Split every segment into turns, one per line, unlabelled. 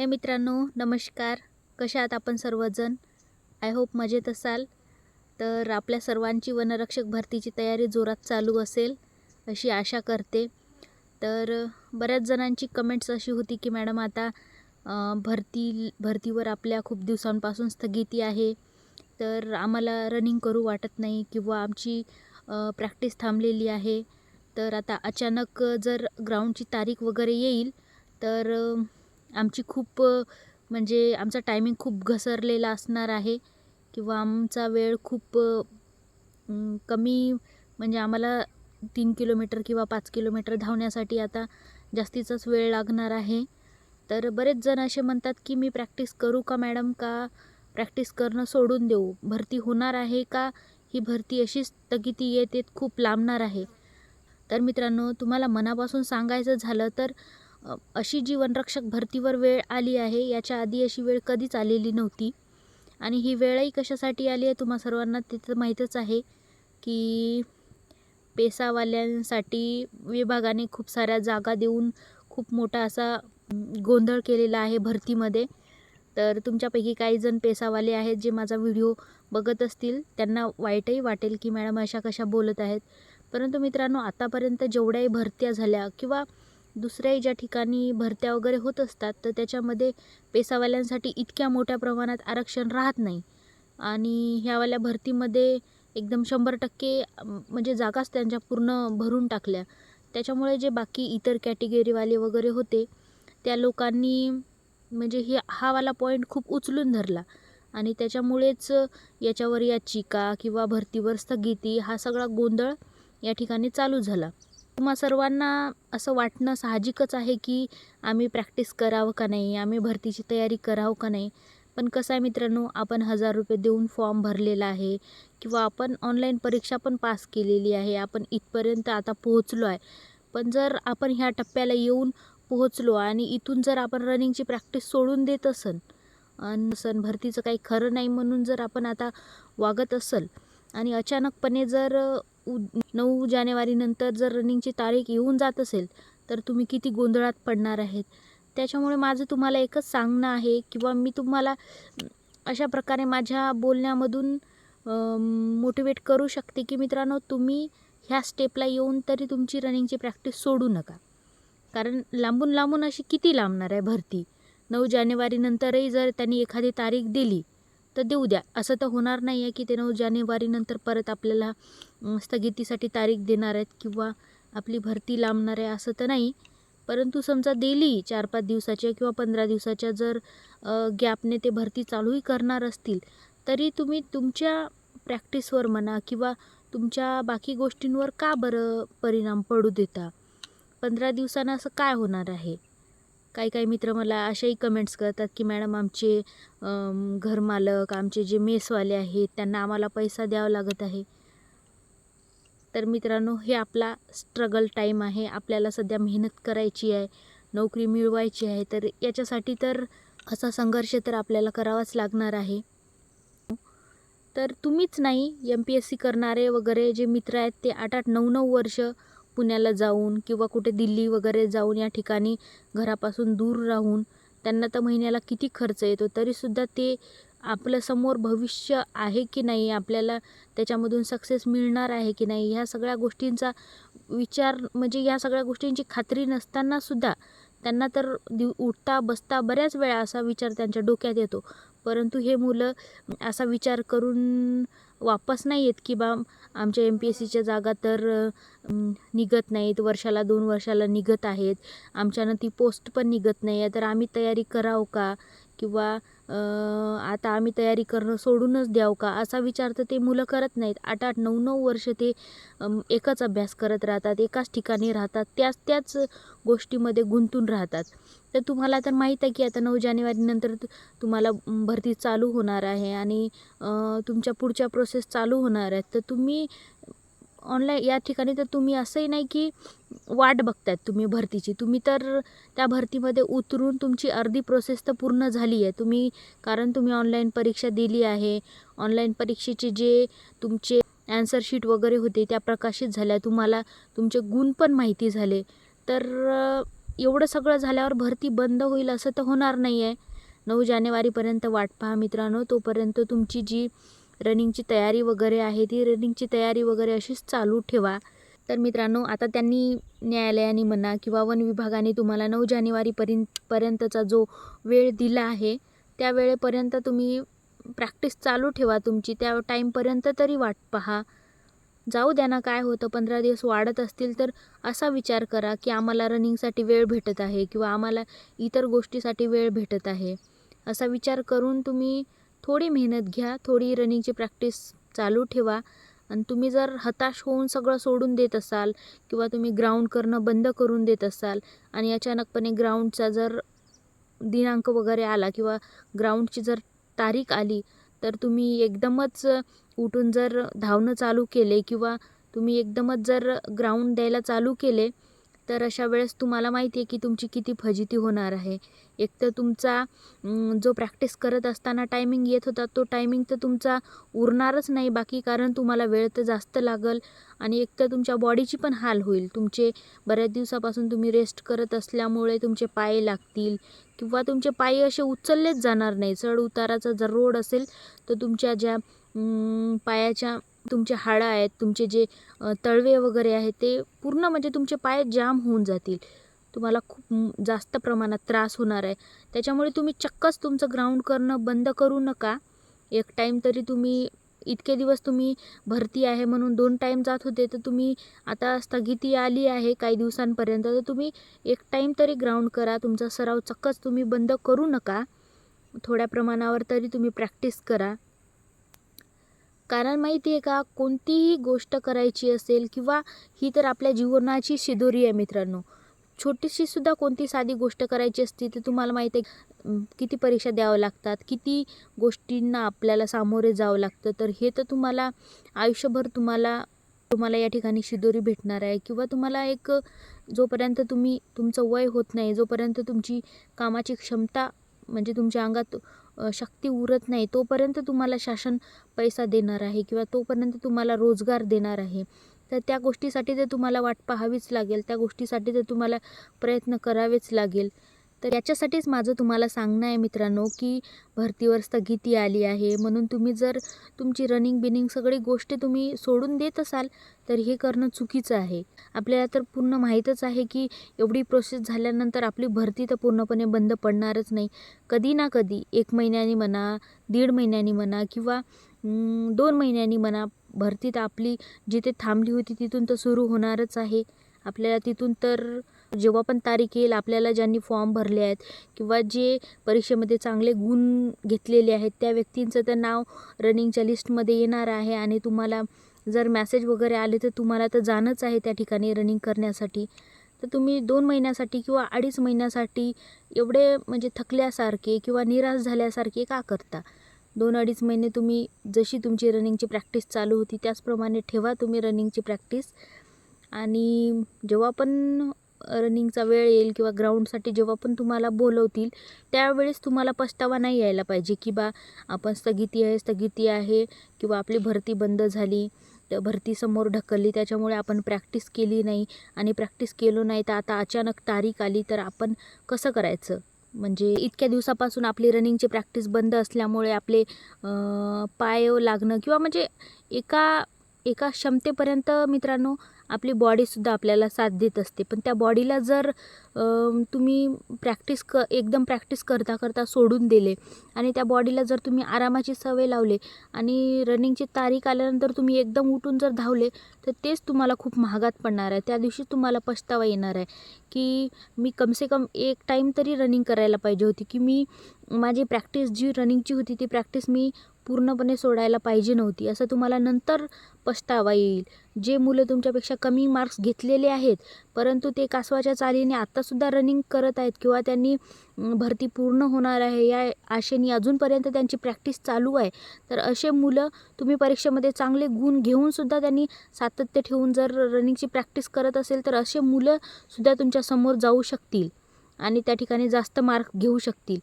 हे मित्रांनो नमस्कार. कशा आहात आपण सर्वजण? आय होप मजेत असाल. तर आपल्या सर्वांची वनरक्षक भरतीची तयारी जोरात चालू असेल अशी आशा करते. तर बऱ्याच जणांची कमेंट्स अशी होती की मॅडम आता भरती भरतीवर आपल्या खूप दिवसांपासून स्थगिती आहे. तर आम्हाला रनिंग करू वाटत नाही किंवा आमची प्रॅक्टिस थांबलेली आहे. तर आता अचानक जर ग्राउंडची तारीख वगैरे येईल तर आमची खूप म्हणजे आमचा टायमिंग खूप घसरलेला असणार आहे किंवा आमचा वेळ खूप कमी म्हणजे आम्हाला तीन किलोमीटर किंवा पाच किलोमीटर धावण्यासाठी आता जास्तीचाच वेळ लागणार आहे. तर बरेच जण असे म्हणतात की मी प्रॅक्टिस करू का मॅडम का प्रॅक्टिस करणं सोडून देऊ? भरती होणार आहे का? ही भरती अशी स्थगिती येत खूप लांबणार आहे. तर मित्रांनो तुम्हाला मनापासून सांगायचं झालं तर अशी जीवनरक्षक भरतीवर वेळ आली आहे याच्या आधी अशी वेळ कधीच आलेली नव्हती. आणि ही वेळही कशासाठी आली आहे तुम्हा सर्वांना तिथं माहीतच आहे की पेसावाल्यांसाठी विभागाने खूप साऱ्या जागा देऊन खूप मोठा असा गोंधळ केलेला आहे भरतीमध्ये. तर तुमच्यापैकी काही जण पेसावाले आहेत जे माझा व्हिडिओ बघत असतील. त्यांना वाईटही वाटेल की मॅडम अशा कशा बोलत आहेत. परंतु मित्रांनो आतापर्यंत जेवढ्याही भरत्या झाल्या किंवा दुसऱ्याही ज्या ठिकाणी भरत्या वगैरे होत असतात तर त्याच्यामध्ये पेसावाल्यांसाठी इतक्या मोठ्या प्रमाणात आरक्षण राहत नाही. आणि ह्यावाल्या भरतीमध्ये एकदम शंभर टक्के म्हणजे जागाच त्यांच्या पूर्ण भरून टाकल्या. त्याच्यामुळे जे बाकी इतर कॅटेगरीवाले वगैरे होते त्या लोकांनी म्हणजे हे हावाला पॉईंट खूप उचलून धरला. आणि त्याच्यामुळेच याच्यावर याचिका किंवा भरतीवर स्थगिती हा सगळा गोंधळ या ठिकाणी चालू झाला. तुम्हा सर्वांना असं वाटणं साहजिकच आहे की आम्ही प्रॅक्टिस करावं का नाही? आम्ही भरतीची तयारी करावं का नाही? पण कसं आहे मित्रांनो आपण हजार रुपये देऊन फॉर्म भरलेला आहे किंवा आपण ऑनलाईन परीक्षा पण पास केलेली आहे आपण इथपर्यंत आता पोहोचलो आहे. पण जर आपण ह्या टप्प्याला येऊन पोहोचलो आणि इथून जर आपण रनिंगची प्रॅक्टिस सोडून देत असन आणि सण भरतीचं काही खरं नाही म्हणून जर आपण आता वागत असल आणि अचानकपणे जर उ नऊ जानेवारीनंतर जर रनिंगची तारीख येऊन जात असेल तर तुम्ही किती गोंधळात पडणार आहेत? त्याच्यामुळे माझं तुम्हाला एकच सांगणं आहे किंवा मी तुम्हाला अशा प्रकारे माझ्या बोलण्यामधून मोटिवेट करू शकते की मित्रांनो तुम्ही ह्या स्टेपला येऊन तरी तुमची रनिंगची प्रॅक्टिस सोडू नका. कारण लांबून लांबून अशी किती लांबणार आहे भरती? नऊ जानेवारीनंतरही जर त्यांनी एखादी तारीख दिली तर देऊ द्या. असं तर होणार नाही आहे की ते नऊ जानेवारीनंतर परत आपल्याला स्थगितीसाठी तारीख देणार आहेत किंवा आपली भरती लांबणार आहे असं तर नाही. परंतु समजा दिली चार पाच दिवसाच्या किंवा पंधरा दिवसाच्या जर गॅपने ते भरती चालूही करणार असतील तरी तुम्ही तुमच्या प्रॅक्टिसवर म्हणा किंवा तुमच्या बाकी गोष्टींवर का बरं परिणाम पडू देता? पंधरा दिवसानं असं काय होणार आहे? काही काही मित्र मला अशाही कमेंट्स करतात की मॅडम आमचे घरमालक आमचे जे मेसवाले आहेत त्यांना आम्हाला पैसा द्यावा लागत आहे. तर मित्रांनो हे आपला स्ट्रगल टाईम आहे. आपल्याला सध्या मेहनत करायची आहे नोकरी मिळवायची आहे. तर याच्यासाठी तर असा संघर्ष तर आपल्याला करावाच लागणार आहे. तर तुम्हीच नाही एम पी एस सी करणारे वगैरे जे मित्र आहेत ते आठ आठ नऊ नऊ वर्ष पुण्याला जाऊन किंवा कुठे दिल्ली वगैरे जाऊन या ठिकाणी घरापासून दूर राहून त्यांना तर महिन्याला किती खर्च येतो तरीसुद्धा ते आपलं समोर भविष्य आहे की नाही आपल्याला त्याच्यामधून सक्सेस मिळणार आहे की नाही ह्या सगळ्या गोष्टींचा विचार म्हणजे या सगळ्या गोष्टींची खात्री नसतानासुद्धा त्यांना तर दिव उठता बसता बऱ्याच वेळा असा विचार त्यांच्या डोक्यात येतो. परंतु हे मुलं असा विचार करून वापस नाही येत की बा आमच्या एम पी एस सीच्या जागा तर निघत नाहीत वर्षाला दोन वर्षाला निघत आहेत. आमच्यानं ती पोस्ट पण निघत नाही आहे तर आम्ही तयारी करावं का? किंवा आता आम्ही तयारी करणं सोडूनच द्यावं का? असा विचार तर ते मुलं करत नाहीत. आठ आठ नऊ नऊ वर्ष ते एकच अभ्यास करत राहतात एकाच ठिकाणी राहतात त्याच त्याच गोष्टीमध्ये गुंतून राहतात. तर तुम्हाला तर माहीत आहे की आता नऊ जानेवारीनंतर तुम्हाला भरती चालू होणार आहे आणि तुमच्या पुढच्या प्रोसेस चालू होणार आहेत. तर तुम्ही ऑनलाईन या ठिकाणी तर तुम्ही असंही नाही की वाट बघतायत तुम्ही भरतीची. तुम्ही तर त्या भरतीमध्ये उतरून तुमची अर्धी प्रोसेस तर पूर्ण झाली आहे तुम्ही कारण तुम्ही ऑनलाईन परीक्षा दिली आहे. ऑनलाईन परीक्षेचे जे तुमचे ॲन्सर शीट वगैरे होते त्या प्रकाशित झाल्या. तुम्हाला तुमचे गुण पण माहिती झाले. तर एवढं सगळं झाल्यावर भरती बंद होईल असं तर होणार नाही आहे नऊ जानेवारीपर्यंत वाट पहा मित्रांनो. तोपर्यंत तुमची जी रनिंगची तयारी वगैरे आहे ती रनिंगची तयारी वगैरे अशीच चालू ठेवा. तर मित्रांनो आता त्यांनी न्यायालयाने म्हणा किंवा वन विभागाने तुम्हाला नऊ जानेवारीपर्यंत पर्यंतचा जो वेळ दिला आहे त्या वेळेपर्यंत तुम्ही प्रॅक्टिस चालू ठेवा तुमची. त्या टाईमपर्यंत तरी वाट पहा. जाऊ द्या ना काय होतं पंधरा दिवस वाढत असतील तर असा विचार करा की आम्हाला रनिंगसाठी वेळ भेटत आहे किंवा आम्हाला इतर गोष्टीसाठी वेळ भेटत आहे. असा विचार करून तुम्ही थोडी मेहनत घ्या थोडी रनिंगची प्रॅक्टिस चालू ठेवा. आणि तुम्ही जर हताश होऊन सगळं सोडून देत असाल किंवा तुम्ही ग्राउंड करणं बंद करून देत असाल आणि अचानकपणे ग्राउंडचा जर दिनांक वगैरे आला किंवा ग्राउंडची जर तारीख आली तर तुम्ही एकदमच उठून जर धावणं चालू केले किंवा तुम्ही एकदमच जर ग्राउंड द्यायला चालू केले तर अशा वेळेस तुम्हाला माहिती आहे की तुमची किती फजिती होणार आहे. एक तर तुमचा जो प्रॅक्टिस करत असताना टायमिंग येत होता तो टायमिंग तर तुमचा उरणारच नाही बाकी कारण तुम्हाला वेळ तर जास्त लागल आणि एक तर तुमच्या बॉडीची पण हाल होईल. तुमचे बऱ्याच दिवसापासून तुम्ही रेस्ट करत असल्यामुळे तुमचे पाय लागतील किंवा तुमचे पाय असे उचललेच जाणार नाही चढ उताराचा जर रोड असेल तर तुमच्या ज्या पायाच्या तुमचे हाडं आहेत तुमचे जे तळवे वगैरे आहेत ते पूर्ण म्हणजे तुमचे पाय जाम होऊन जातील. तुम्हाला खूप जास्त प्रमाणात त्रास होणार आहे. त्याच्यामुळे तुम्ही चक्कच तुमचं ग्राउंड करणं बंद करू नका. एक टाईम तरी तुम्ही इतके दिवस तुम्ही भरती आहे म्हणून दोन टाईम जात होते तर तुम्ही आता स्थगिती आली आहे काही दिवसांपर्यंत तर तुम्ही एक टाईम तरी ग्राउंड करा. तुमचा सराव चक्कच तुम्ही बंद करू नका. थोड्या प्रमाणावर तरी तुम्ही प्रॅक्टिस करा. कारण माहिती आहे का कोणतीही गोष्ट करायची असेल किंवा ही तर आपल्या जीवनाची शिदोरी आहे मित्रांनो. छोटीशी सुद्धा कोणती साधी गोष्ट करायची असती तर तुम्हाला माहिती आहे किती परीक्षा द्यावं लागतात किती गोष्टींना आपल्याला सामोरे जावं लागतं. तर हे तर तुम्हाला आयुष्यभर तुम्हाला तुम्हाला या ठिकाणी शिदोरी भेटणार आहे. किंवा तुम्हाला एक जोपर्यंत तुम्ही तुमचं वय होत नाही जोपर्यंत तुमची कामाची क्षमता म्हणजे तुमच्या अंगात शक्ती उरत नाही तोपर्यंत तुम्हाला शासन पैसा देणार आहे किंवा तोपर्यंत तुम्हाला रोजगार देणार आहे. तर त्या गोष्टीसाठी तर तुम्हाला वाट पाहावीच लागेल त्या गोष्टीसाठी तर तुम्हाला प्रयत्न करावेच लागेल. तर याच्यासाठीच माझं तुम्हाला सांगणं आहे मित्रांनो की भरतीवर स्थगिती आली आहे. म्हणून तुम्ही जर तुमची रनिंग बिनिंग सगळी गोष्टी तुम्ही सोडून देत असाल तर हे करणं चुकीचं आहे. आपल्याला तर पूर्ण माहीतच आहे की एवढी प्रोसेस झाल्यानंतर आपली भरती तर पूर्णपणे बंद पडणारच नाही. कधी ना कधी एक महिन्यानी म्हणा दीड महिन्यानी म्हणा किंवा दोन महिन्यांनी म्हणा भरती तर आपली जिथे थांबली होती तिथून तर सुरू होणारच आहे. आपल्याला तिथून तर जेव्हा पण तारीख येईल आपल्याला ज्यांनी फॉर्म भरले आहेत किंवा जे परीक्षेमध्ये चांगले गुण घेतलेले आहेत त्या व्यक्तींचं तर नाव रनिंगच्या लिस्टमध्ये येणार आहे आणि तुम्हाला जर मॅसेज वगैरे आले तर तुम्हाला तर जाणंच आहे त्या ठिकाणी रनिंग करण्यासाठी. तर तुम्ही दोन महिन्यासाठी किंवा अडीच महिन्यासाठी एवढे म्हणजे थकल्यासारखे किंवा निराश झाल्यासारखे का करता? दोन अडीच महिने तुम्ही जशी तुमची रनिंगची प्रॅक्टिस चालू होती त्याचप्रमाणे ठेवा तुम्ही रनिंगची प्रॅक्टिस आणि जेव्हा पण रनिंगचा वेळ येईल किंवा ग्राउंडसाठी जेव्हा पण तुम्हाला बोलवतील त्यावेळेस तुम्हाला पछतावा नाही यायला पाहिजे की बा आपण स्थगिती आहे स्थगिती आहे किंवा आपली भरती बंद झाली भरती समोर ढकलली त्याच्यामुळे आपण प्रॅक्टिस केली नाही आणि प्रॅक्टिस केलो नाही तर आता अचानक तारीख आली तर आपण कसं करायचं? म्हणजे इतक्या दिवसापासून आपली रनिंगची प्रॅक्टिस बंद असल्यामुळे आपले पाय लागणं किंवा म्हणजे एका एका क्षमतेपर्यंत मित्रांनो आपली बॉडीसुद्धा आपल्याला साथ देत असते. पण त्या बॉडीला जर तुम्ही प्रॅक्टिस क एकदम प्रॅक्टिस करता करता सोडून दिले आणि त्या बॉडीला जर तुम्ही आरामाची सवय लावले आणि रनिंगची तारीख आल्यानंतर तुम्ही एकदम उठून जर धावले तर तेच तुम्हाला खूप महागात पडणार आहे. त्या दिवशी तुम्हाला पछतावा येणार आहे की मी कमसे कम एक टाईम तरी रनिंग करायला पाहिजे होती की मी माझी प्रॅक्टिस जी रनिंगची होती ती प्रॅक्टिस मी पूर्णपणे सोडायला पाहिजे नव्हती असं तुम्हाला नंतर पछतावा येईल. जे मुलं तुमच्यापेक्षा कमी मार्क्स घेतलेले आहेत परंतु ते कासवाच्या चालीने आत्तासुद्धा रनिंग करत आहेत किंवा त्यांनी भरती पूर्ण होणार आहे या आशेने अजूनपर्यंत त्यांची प्रॅक्टिस चालू आहे तर असे मुलं तुम्ही परीक्षेमध्ये चांगले गुण घेऊनसुद्धा त्यांनी सातत्य ठेवून जर रनिंगची प्रॅक्टिस करत असेल तर असे मुलंसुद्धा तुमच्यासमोर जाऊ शकतील आणि त्या ठिकाणी जास्त मार्क घेऊ शकतील.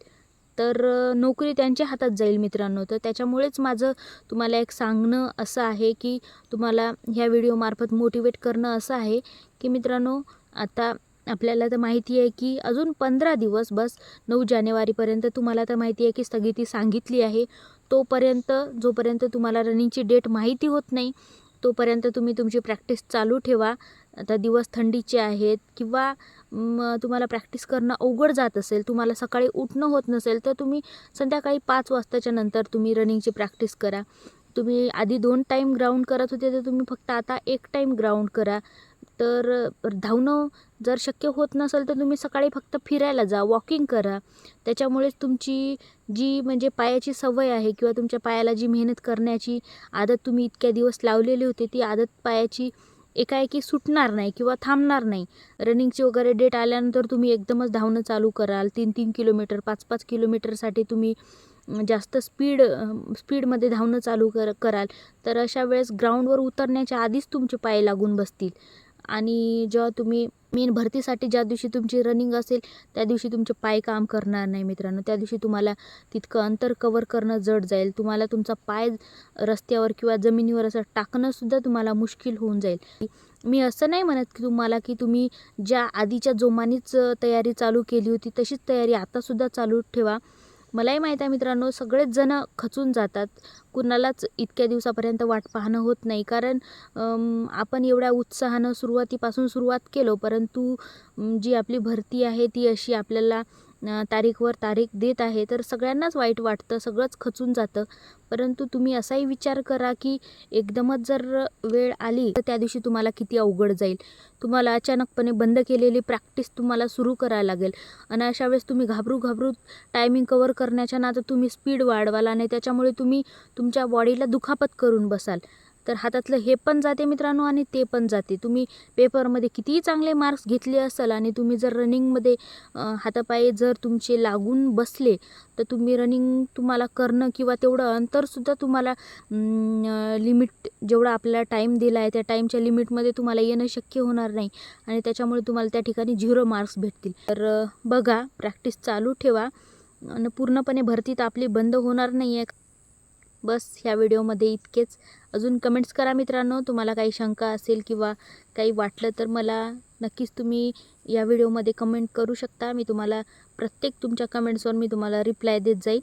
तर नोकरी त्यांच्या हातात जाईल मित्रांनो. तर त्याच्यामुळेच माझं तुम्हाला एक सांगणं असं आहे की तुम्हाला ह्या व्हिडिओमार्फत मोटिवेट करणं असं आहे की मित्रांनो आता आपल्याला तर माहिती आहे की अजून पंधरा दिवस बस नऊ जानेवारीपर्यंत तुम्हाला तर माहिती आहे की स्थगिती सांगितली आहे. तोपर्यंत जोपर्यंत तुम्हाला रनिंगची डेट माहिती होत नाही तोपर्यंत तुम्ही तुमची प्रॅक्टिस चालू ठेवा. आता दिवस थंडीचे आहेत किंवा तुम्हाला प्रॅक्टिस करणं अवघड जात असेल तुम्हाला सकाळी उठणं होत नसेल तर तुम्ही संध्याकाळी पाच वाजताच्या नंतर तुम्ही रनिंगची प्रॅक्टिस करा. तुम्ही आधी दोन टाईम ग्राउंड करत होते तर तुम्ही फक्त आता एक टाईम ग्राउंड करा. तर धावणं जर शक्य होत नसेल तर तुम्ही सकाळी फक्त फिरायला जा वॉकिंग करा. त्याच्यामुळेच तुमची जी म्हणजे पायाची सवय आहे किंवा तुमच्या पायाला जी मेहनत करण्याची आदत तुम्ही इतक्या दिवस लावलेली होती ती आदत पायाची एकाएकी सुटणार नाही किंवा थांबणार नाही. रनिंगची वगैरे डेट आल्यानंतर तुम्ही एकदमच धावणं चालू कराल. तीन तीन किलोमीटर पाच पाच किलोमीटरसाठी तुम्ही जास्त स्पीड स्पीडमध्ये धावणं चालू कर कराल. तर अशा वेळेस ग्राउंडवर उतरण्याच्या आधीच तुमचे पाय लागून बसतील. आणि जेव्हा तुम्ही मेन भरतीसाठी ज्या दिवशी तुमची रनिंग असेल त्या दिवशी तुमचे पाय काम करणार नाही मित्रांनो. त्या दिवशी तुम्हाला तितकं अंतर कवर करणं जड जाईल. तुम्हाला तुमचा पाय रस्त्यावर किंवा जमिनीवर असं टाकणंसुद्धा तुम्हाला मुश्किल होऊन जाईल. मी असं नाही म्हणत की तुम्हाला की तुम्ही ज्या आधीच्या जोमानीच तयारी चालू केली होती तशीच तयारी आतासुद्धा चालू ठेवा. मलाही माहीत आहे मित्रांनो सगळेच जण खचून जातात. कुणालाच इतक्या दिवसापर्यंत वाट पाहणं होत नाही. कारण आपण एवढ्या उत्साहानं सुरुवातीपासून सुरुवात केलो परंतु जी आपली भरती आहे ती अशी आपल्याला तारीखवर तारीख देत आहे तर सगळ्यांनाच वाईट वाटतं सगळंच खचून जातं. परंतु तुम्ही असाही विचार करा की एकदमच जर वेळ आली तर त्या दिवशी तुम्हाला किती अवघड जाईल. तुम्हाला अचानकपणे बंद केलेली प्रॅक्टिस तुम्हाला सुरू करायला लागेल. आणि अशा वेळेस तुम्ही घाबरू घाबरू टायमिंग कवर करण्याच्या नादात तुम्ही स्पीड वाढवाल आणि त्याच्यामुळे तुम्ही तुमच्या बॉडीला दुखापत करून बसाल. तर हातातलं हे पण जाते मित्रांनो आणि ते पण जाते. तुम्ही पेपरमध्ये कितीही चांगले मार्क्स घेतले असाल आणि तुम्ही जर रनिंगमध्ये हातापाये जर तुमचे लागून बसले तर तुम्ही रनिंग तुम्हाला करणं किंवा तेवढं अंतरसुद्धा तुम्हाला लिमिट जेवढा आपल्याला टाईम दिला आहे त्या टाईमच्या लिमिटमध्ये तुम्हाला येणं शक्य होणार नाही आणि त्याच्यामुळे तुम्हाला त्या ठिकाणी झिरो मार्क्स भेटतील. तर बघा प्रॅक्टिस चालू ठेवा. आणि पूर्णपणे भरतीत आपली बंद होणार नाही आहे बस ह्या व्हिडिओमध्ये इतकेच. अजून कमेंट्स करा मित्रांनो तुम्हाला काही शंका असेल किंवा काही वाटलं तर मला नक्कीच तुम्ही या व्हिडिओमध्ये कमेंट करू शकता. मी तुम्हाला प्रत्येक तुमच्या कमेंट्सवर मी तुम्हाला रिप्लाय देत जाईल